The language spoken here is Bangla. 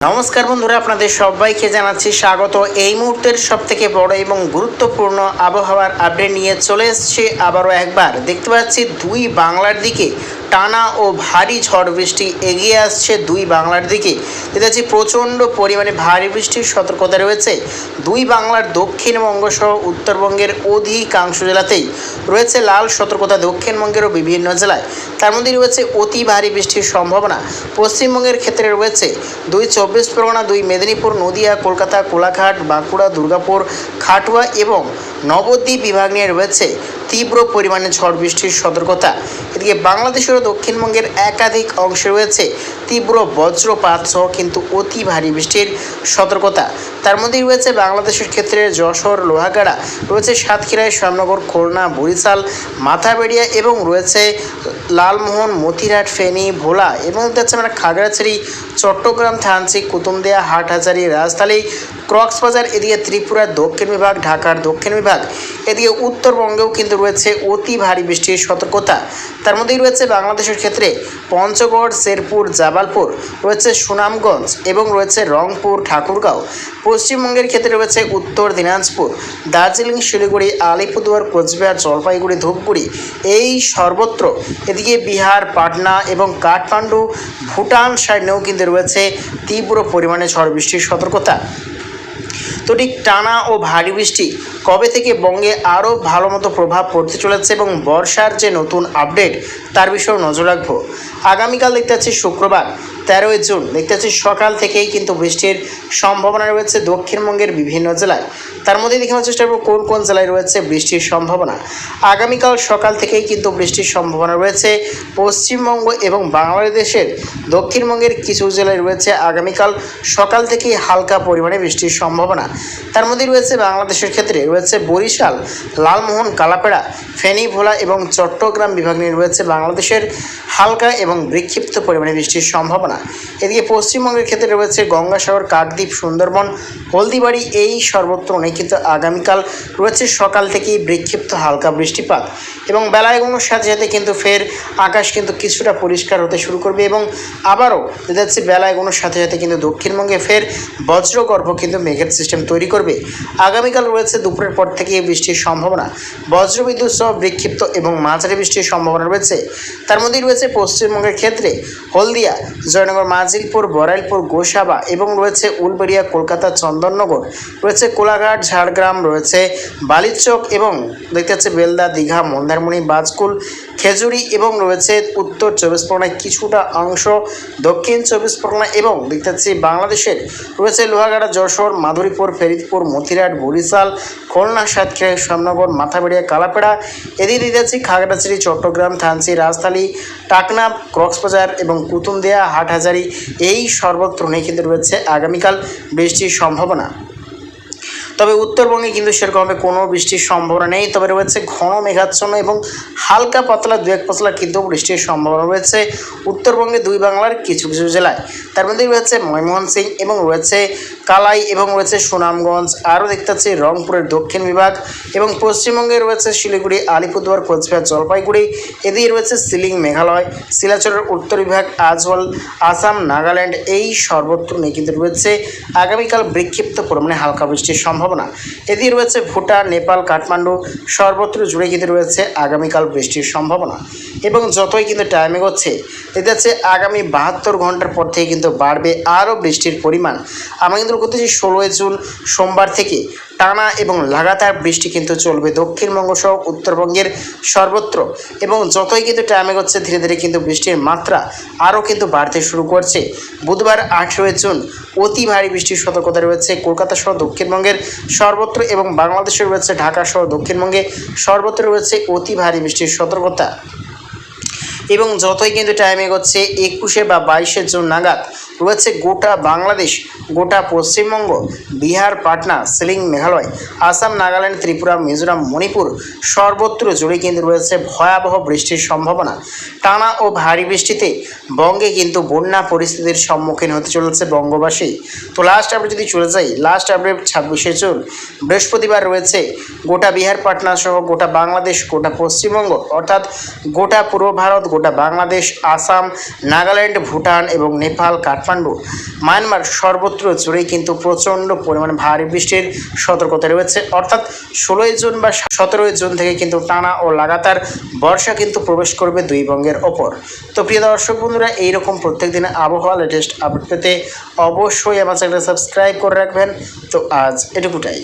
নমস্কার বন্ধুরা, আপনাদের সবাইকে জানাচ্ছি স্বাগত। এই মুহূর্তের সব থেকে বড় এবং গুরুত্বপূর্ণ আবহাওয়ার আপডেট নিয়ে চলে এসছে আবারও একবার। দেখতে পাচ্ছি দুই বাংলার দিকে টানা ও ভারী ঝড় বৃষ্টি এগিয়ে আসছে দুই বাংলার দিকে। পাচ্ছি প্রচণ্ড পরিমাণে ভারী বৃষ্টির সতর্কতা রয়েছে। দুই বাংলার দক্ষিণবঙ্গ সহ উত্তরবঙ্গের অধিকাংশ জেলাতেই রয়েছে লাল সতর্কতা, দক্ষিণবঙ্গেরও বিভিন্ন জেলায়। তার মধ্যে রয়েছে অতি ভারী বৃষ্টির সম্ভাবনা। পশ্চিমবঙ্গের ক্ষেত্রে রয়েছে দুই চব্বিশ পরগনা, দুই মেদিনীপুর, নদিয়া, কলকাতা, কোলাঘাট, বাঁকুড়া, দুর্গাপুর, খাটুয়া এবং নবদ্বীপ বিভাগ নিয়ে রয়েছে তীব্র পরিমাণে ঝড় বৃষ্টির সতর্কতা। এদিকে বাংলাদেশের দক্ষিণবঙ্গের একাধিক অংশে রয়েছে তীব্র বজ্রপাত সহ কিন্তু অতি ভারী বৃষ্টির সতর্কতা। তার মধ্যেই রয়েছে বাংলাদেশের ক্ষেত্রে যশোর, লোহাগাড়া, রয়েছে সাতক্ষীরায় শ্যামনগর, খুলনা, বরিশাল, মাথাবেড়িয়া এবং রয়েছে লালমোহন, মতিরহাট, ফেনী, ভোলা এবং হচ্ছে মানে খাগড়াছড়ি, চট্টগ্রাম, থানচি কুতুমদিয়া হাটহাজারি, রাজধানী, কক্সবাজার, এদিকে ত্রিপুরার দক্ষিণ বিভাগ, ঢাকার দক্ষিণ বিভাগ, এদিকে উত্তরবঙ্গেও কিন্তু রয়েছে অতি ভারী বৃষ্টির সতর্কতা। তার মধ্যেই রয়েছে বাংলাদেশের ক্ষেত্রে পঞ্চগড়, শেরপুর জাবালপুর রয়েছে সুনামগঞ্জ এবং রয়েছে রংপুর, ঠাকুরগাঁও। পশ্চিমবঙ্গের ক্ষেত্রে রয়েছে উত্তর দিনাজপুর, দার্জিলিং, শিলিগুড়ি, আলিপুরদুয়ার, কোচবিহার, জলপাইগুড়ি, ধূপগুড়ি। এই সর্বত্র এদিকে বিহার, পাটনা এবং কাঠমান্ডু, ভুটান সাইডেও কিন্তু রয়েছে তীব্র পরিমাণে ঝড় বৃষ্টির সতর্কতা। তো ঠিক টানা ও ভারী বৃষ্টি কবে থেকে বঙ্গে আরও ভালো মতো প্রভাব পড়তে চলেছে এবং বর্ষার যে নতুন আপডেট তার বিষয়েও নজর রাখব। আগামীকাল দেখতে পাচ্ছি শুক্রবার। তেরোই জুন। দেখতে পাচ্ছি সকাল থেকেই কিন্তু বৃষ্টির সম্ভাবনা রয়েছে দক্ষিণবঙ্গের বিভিন্ন জেলায়। তার মধ্যে দেখানোর চেষ্টা করব, কোন কোন জেলায় রয়েছে বৃষ্টির সম্ভাবনা। আগামীকাল সকাল থেকেই কিন্তু বৃষ্টির সম্ভাবনা রয়েছে পশ্চিমবঙ্গ এবং বাংলাদেশের। দক্ষিণবঙ্গের কিছু জেলায় রয়েছে আগামীকাল সকাল থেকেই হালকা পরিমাণে বৃষ্টির সম্ভাবনা। তার মধ্যে রয়েছে বাংলাদেশের ক্ষেত্রে রয়েছে বরিশাল, লালমোহন, কালাপেড়া ফেনী ভোলা এবং চট্টগ্রাম বিভাগ নিয়ে রয়েছে বাংলাদেশের হালকা এবং বিক্ষিপ্ত পরিমাণে বৃষ্টির সম্ভাবনা। এদিকে পশ্চিমবঙ্গের ক্ষেত্রে রয়েছে গঙ্গাসাগর, কাকদ্বীপ, সুন্দরবন, হলদিবাড়ি, এই সর্বত্র নেই, কিন্তু আগামীকাল রয়েছে সকাল থেকেই বিক্ষিপ্ত হালকা বৃষ্টিপাত। এবং বেলা এগোনোর সাথে সাথে কিন্তু ফের আকাশ কিন্তু কিছুটা পরিষ্কার হতে শুরু করবে এবং আবারও দেখা যাচ্ছে বেলা এগোনোর সাথে সাথে কিন্তু দক্ষিণবঙ্গে ফের বজ্রগর্ভ কিন্তু মেঘের সিস্টেম তৈরি করবে। আগামীকাল রয়েছে দুপুরের পর থেকে বৃষ্টির সম্ভাবনা। বজ্রবিদ্যুৎ সহ বিক্ষিপ্ত এবং মাঝারি বৃষ্টির সম্ভাবনা রয়েছে। তার মধ্যেই রয়েছে পশ্চিমবঙ্গের ক্ষেত্রে হলদিয়া জয়নগর মাজিলপুর বরাইলপুর গোসাবা এবং রয়েছে উলবেড়িয়া, কলকাতা, চন্দননগর। রয়েছে কোলাঘাট, ঝাড়গ্রাম, রয়েছে বালিচক এবং দেখতে পাচ্ছি বেলদা, দীঘা, মন্দারমণি, বাজকুল খেজুরি এবং রয়েছে উত্তর চব্বিশ পরগনায় কিছুটা অংশ, দক্ষিণ চব্বিশ পরগনা এবং দেখতে পাচ্ছি বাংলাদেশের রয়েছে লোহাগাড়া, যশোর, মাধুরীপুর, ফেরিদপুর মতিরাট বরিশাল, খুলনা, সাতক্ষীরা, শ্যামনগর, মাথাবেড়িয়া, কালাপেড়া। এদিকে দেখতে খাগড়াছড়ি, চট্টগ্রাম থানচি রাজধানী, টাকনা, কক্সবাজার এবং কুতুমদিয়া, হাটহাজারি এই সর্বত্র নেই কিন্তু রয়েছে আগামীকাল বৃষ্টির সম্ভাবনা। তবে উত্তরবঙ্গে কিন্তু সেরকমভাবে কোনো বৃষ্টির সম্ভাবনা নেই। তবে রয়েছে ঘন মেঘাচ্ছন্ন এবং হালকা পাতলা, দু এক পাতলা কিন্তু বৃষ্টির সম্ভাবনা রয়েছে উত্তরবঙ্গে দুই বাংলার কিছু কিছু জেলায়। তার মধ্যে রয়েছে ময়মোহন সিং এবং রয়েছে কালাই এবং রয়েছে সুনামগঞ্জ। আরও দেখতে পাচ্ছি রংপুরের দক্ষিণ বিভাগ এবং পশ্চিমবঙ্গে রয়েছে শিলিগুড়ি, আলিপুরদুয়ার, কোচবিহার, জলপাইগুড়ি। এদিকে রয়েছে সিলিং মেঘালয়, শিলাচরের উত্তর বিভাগ আজওয়াল আসাম, নাগাল্যান্ড এই সর্বত্র নিয়ে কিন্তু রয়েছে আগামীকাল বিক্ষিপ্ত পরিমাণে হালকা বৃষ্টির সম্ভাবনা। এদিকে রয়েছে ভুটান, নেপাল, কাঠমান্ডু সর্বত্র জুড়ে কিন্তু রয়েছে আগামীকাল বৃষ্টির সম্ভাবনা। এবং যতই কিন্তু টাইম এগোচ্ছে যাচ্ছে আগামী বাহাত্তর ঘণ্টার পর থেকে কিন্তু বাড়বে আরও বৃষ্টির পরিমাণ। আমরা কিন্তু করতেছি ষোলোই জুন সোমবার থেকে। টানা এবং লাগাতার বৃষ্টি কিন্তু চলবে দক্ষিণবঙ্গ সহ উত্তরবঙ্গের সর্বত্র এবং যতই কিন্তু টাইম এগোচ্ছে ধীরে ধীরে কিন্তু বৃষ্টির মাত্রা আরও কিন্তু বাড়তে শুরু করছে। বুধবার আঠেরোই জুন অতি ভারী বৃষ্টির সতর্কতা রয়েছে কলকাতা সহ দক্ষিণবঙ্গের সর্বত্র এবং বাংলাদেশে রয়েছে ঢাকা সহ দক্ষিণবঙ্গে সর্বত্র রয়েছে অতি ভারী বৃষ্টির সতর্কতা। এবং যতই কিন্তু টাইম এগোচ্ছে একুশে বা বাইশে জুন নাগাদ রয়েছে গোটা বাংলাদেশ, গোটা পশ্চিমবঙ্গ, বিহার, পাটনা, সিলিং, মেঘালয়, আসাম, নাগাল্যান্ড, ত্রিপুরা, মিজোরাম, মণিপুর, সর্বত্র জুড়ে কিন্তু রয়েছে ভয়াবহ বৃষ্টির সম্ভাবনা। টানা ও ভারী বৃষ্টিতে বঙ্গে কিন্তু বন্যা পরিস্থিতির সম্মুখীন হতে চলেছে বঙ্গবাসী। তো লাস্ট আপডেট যদি চলে যাই লাস্ট আপডেট ছাব্বিশে জুন। বৃহস্পতিবার রয়েছে গোটা বিহার, পাটনা সহ গোটা বাংলাদেশ, গোটা পশ্চিমবঙ্গ, অর্থাৎ গোটা পূর্ব ভারত, গোটা বাংলাদেশ, আসাম, নাগাল্যান্ড, ভুটান এবং নেপাল কাঠমান্ডু কাঠমান্ডু মায়ানমার সর্বত্র জুড়েই কিন্তু প্রচণ্ড পরিমাণ ভারী বৃষ্টির সতর্কতা রয়েছে। অর্থাৎ ষোলোই জুন বা সতেরোই জুন থেকে কিন্তু টানা ও লাগাতার বর্ষা কিন্তু প্রবেশ করবে দুই বঙ্গের ওপর। তো প্রিয় দর্শক বন্ধুরা, এইরকম প্রত্যেক দিনের আবহাওয়া লেটেস্ট আপডেট পেতে অবশ্যই আমার চ্যানেলটা সাবস্ক্রাইব করে রাখবেন। তো আজ এটুকুটাই।